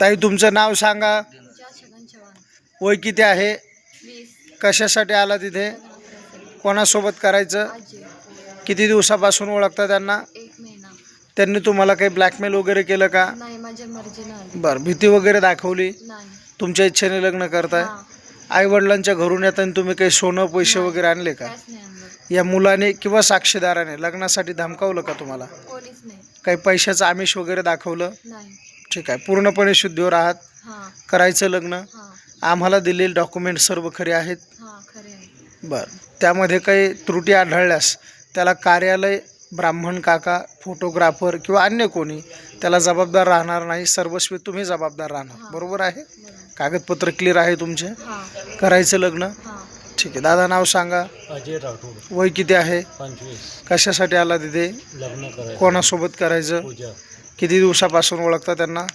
ताई तुमचं नाव सांगा. वय किती आहे? कशासाठी आला तिथे? कोणासोबत करायचं? किती दिवसापासून ओळखता त्यांना? त्यांनी तुम्हाला काही ब्लॅकमेल वगैरे केलं का? बरं भीती वगैरे दाखवली? तुमच्या इच्छेने लग्न करताय? आई वडिलांच्या घरून येताना तुम्ही काही सोनं पैसे. वगैरे आणले का? या मुलाने किंवा साक्षीदाराने लग्नासाठी धमकावलं का तुम्हाला? काही पैशाचं आमिष वगैरे दाखवलं? नाही. ठीक आहे. पूर्णपणे शुद्धीवर आहात. हा. करायचं लग्न. हा. आम्हाला दिलेले डॉक्युमेंट सर्व खरे आहेत. हा खरे आहे बरं. त्यामध्ये काही त्रुटी आढळल्यास त्याला कार्यालय ब्राह्मण काका फोटोग्राफर किंवा अन्य कोणी त्याला जबाबदार राहणार नाही. सर्वस्वी तुम्ही जबाबदार राहणार. हां. बरोबर आहे? बरोबर. कागदपत्र क्लिअर आहे तुमचे? हा. करायचं लग्न? हा. ठीक आहे. दादा नाव सांगा. अजय राठोड. वय किती आहे? पंचवीस. कशासाठी आला तिथे? लग्न करायचं. कोणासोबत करायचं? पूजा. किती दिवसापासून ओळखता त्यांना?